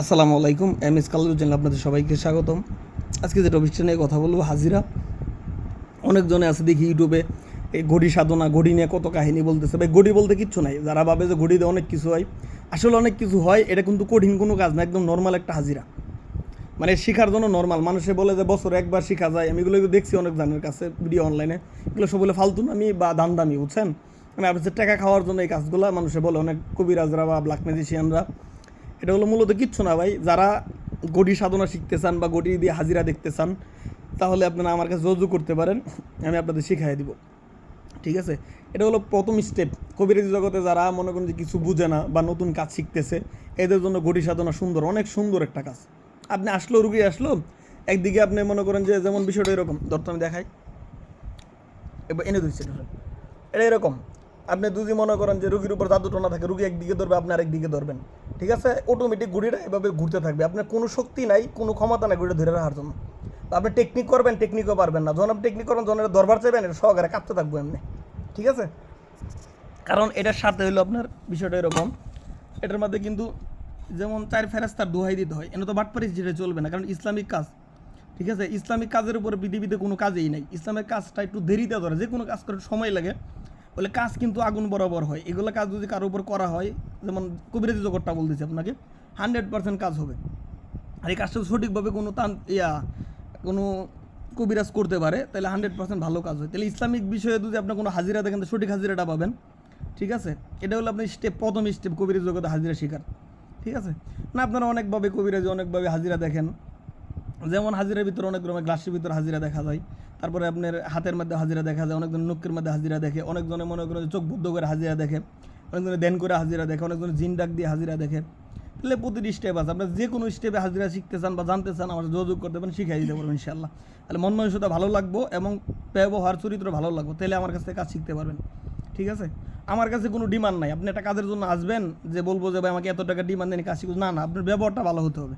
আসসালামু আলাইকুম M S কালুজ্জান আপনাদের সবাইকে স্বাগতম। আজকে যে টপিকটা নিয়ে কথা বলব, হাজিরা। অনেকজনে আছে দেখি ইউটিউবে, এই ঘড়ি সাধনা, ঘড়ি নিয়ে কত কাহিনী বলতেছে। ভাই, ঘড়ি বলতে কিচ্ছু নাই। যারা ভাবে যে ঘড়িতে অনেক কিছু হয়, আসলে অনেক কিছু হয়, এটা কিন্তু কঠিন কোনো কাজ না, একদম নর্মাল একটা হাজিরা। মানে শেখার জন্য নর্মাল মানুষে বলে যে বছরে একবার শেখা যায়। আমি এগুলো দেখছি অনেক জনের কাছে, ভিডিও অনলাইনে এগুলো সব বলে ফালতু আমি বা দাম দামি বুঝছেন? মানে আপনার টাকা খাওয়ার জন্য এই কাজগুলো, মানুষে বলে অনেক কবিরাজরা বা ব্ল্যাক ম্যাজিশিয়ানরা এটা হলো মূলত কিচ্ছু না ভাই, যারা গডি সাধনা শিখতে চান বা গডি দিয়ে হাজিরা দেখতে চান, তাহলে আপনারা আমার কাছে যোগাযোগ করতে পারেন, আমি আপনাদের শিখাই দিব। ঠিক আছে? এটা হলো প্রথম স্টেপ কবিরাজি জগতে যারা মনে করেন যে কিছু বুঝে না বা নতুন কাজ শিখতেছে, এদের জন্য গডি সাধনা সুন্দর, অনেক সুন্দর একটা কাজ। আপনি আসলো, রুগী আসলো, একদিকে আপনি মনে করেন যে যেমন বিষয়টা এরকম, ধরতো আমি দেখাই। এবার এনে দিচ্ছি এটা এরকম আপনি দুজি মনে করেন যে রুগীর উপর জাদু টোনা থাকে, রুগী একদিকে ধরবে, আপনি আরেকদিকে ধরবেন। ঠিক আছে? অটোমেটিক গুড়িটা এভাবে ঘুরতে থাকবে। আপনার কোনো শক্তি নাই, কোনো ক্ষমতা নাই গুড়িটা ধরে রাখার জন্য। আপনি টেকনিক করবেন টেকনিকও পারবেন না। যখন আপনি টেকনিক করবেন যখন এটা দরবার চাইবেন, এটা সহকারে কাঁপতে থাকব এমনি। ঠিক আছে? কারণ এটার সাথে হলো আপনার বিষয়টা এরকম। এটার মধ্যে কিন্তু যেমন চার ফেরাস্তার দোহাই দিতে হয়। এনে তো বাট বাটপারি যেটা চলবে না, কারণ ইসলামিক কাজ। ঠিক আছে? ইসলামিক কাজের উপরে পৃথিবীতে কোনো কাজেই নাই। ইসলামের কাজটা একটু দেরিতে ধরে, যে কোনো কাজ করে সময় লাগে। বলে কাজ কিন্তু আগুন বরাবর হয়। এগুলো কাজ যদি কারোর উপর করা হয়, যেমন কবিরাজি জগৎটা বলতেছি আপনাকে হান্ড্রেড পার্সেন্ট কাজ হবে। আর এই কাজটা সঠিকভাবে কোনো তান, ইয়া, কোনো কবিরাজ করতে পারে, তাহলে হান্ড্রেড পার্সেন্ট ভালো কাজ হয়। তাহলে ইসলামিক বিষয়ে যদি আপনার কোনো হাজিরা দেখেন সঠিক হাজিরাটা পাবেন। ঠিক আছে? এটা হলো আপনার স্টেপ প্রথম স্টেপ কবিরাজ জগতে হাজিরা শিকার। ঠিক আছে? না, আপনারা অনেকভাবে কবিরাজি, অনেকভাবে হাজিরা দেখেন। যেমন হাজিরার ভিতরে অনেক রকমের গ্লাসের ভিতরে হাজিরা দেখা যায়। তারপরে আপনার হাতের মধ্যে হাজিরা দেখা যায়, অনেকজন নক্কের মধ্যে হাজিরা দেখে, অনেকজনে মনে করেন চোখ বুদ্ধ করে হাজিরা দেখে, অনেকজনে দেন করে হাজিরা দেখে, অনেকজনে জিন ডাক দিয়ে হাজিরা দেখে। তাহলে প্রতিটি স্টেপ আছে। আপনার যে কোনো স্টেপে হাজিরা শিখতে চান বা জানতে চান, আমার যোগাযোগ করতে পারেন শিখাই দিতে পারবেন ইনশাল্লাহ তাহলে মন মানসিকতা ভালো লাগবো এবং ব্যবহার, চরিত্র ভালো লাগবো। তাহলে আমার কাছ থেকে কাজ শিখতে পারবেন। ঠিক আছে? আমার কাছে কোনো ডিমান্ড নাই। আপনি একটা কাজের জন্য আসবেন, যে বলব যে, ভাই, আমাকে এত টাকা ডিমান্ড দেন কাজ শিখুন না না, আপনার ব্যবহারটা ভালো হতে হবে।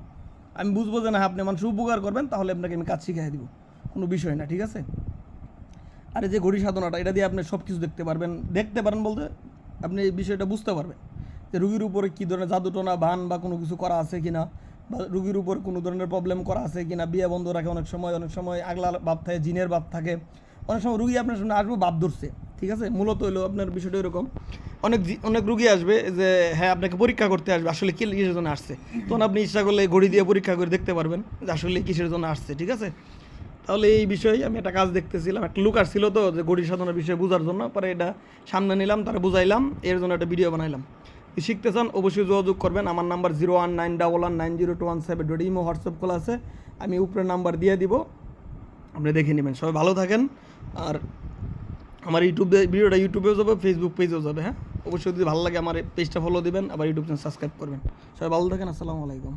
আমি বুঝব যে না, আপনি মানুষ উপকার করবেন, তাহলে আপনাকে আমি কাজ শিখিয়ে দিব। কোনো বিষয় না, ঠিক আছে? আর এই যে ঘড়ি সাধনাটা, এটা দিয়ে আপনি সব কিছু দেখতে পারবেন। দেখতে পারেন বলতে আপনি এই বিষয়টা বুঝতে পারবেন যে রুগীর উপরে কী ধরনের জাদুটোনা বান বা কোনো কিছু করা আছে কি না বা রুগীর উপর কোনো ধরনের প্রবলেম করা আছে কি না বিয়ে বন্ধ রাখে অনেক সময় অনেক সময় আগলা ভাব থাকে, জিনের ভাব থাকে। অনেক সময় রুগী আপনার সামনে আসব, ভাব ধরছে। ঠিক আছে? মূলত হলো আপনার বিষয়টা এরকম। অনেক অনেক রুগী আসবে যে হ্যাঁ আপনাকে পরীক্ষা করতে আসবে। আসলে কি কিসের জন্য আসছে? তখন আপনি ইচ্ছা করলে ঘড়ি দিয়ে পরীক্ষা করে দেখতে পারবেন যে, আসলে কিসের জন্য আসছে? ঠিক আছে? তাহলে এই বিষয়ে আমি একটা কাজ দেখতেছিলাম। একটা লুক আসছিল তো, যে ঘড়ি সাধনার বিষয়ে বোঝার জন্য। পরে এটা সামনে নিলাম, তারা বুঝাইলাম, এর জন্য একটা ভিডিও বানাইলাম। শিখতে চান, অবশ্যই যোগাযোগ করবেন। আমার number zero one nine double one nine zero two one seven dot imo WhatsApp খোলা আছে। আমি উপরে নাম্বার দিয়ে দিব। আপনি দেখে নেবেন। সবাই ভালো থাকেন। আর আমার ইউটিউবে ভিডিওটা ইউটিউবেও যাবে ফেসবুক পেজেও যাবে হ্যাঁ? অবশ্যই যদি ভালো লাগে আমার পেজটা ফলো দিবেন, আবার ইউটিউব চ্যানেল সাবস্ক্রাইব করবেন। সবাই ভালো থাকেন, আসসালামু আলাইকুম।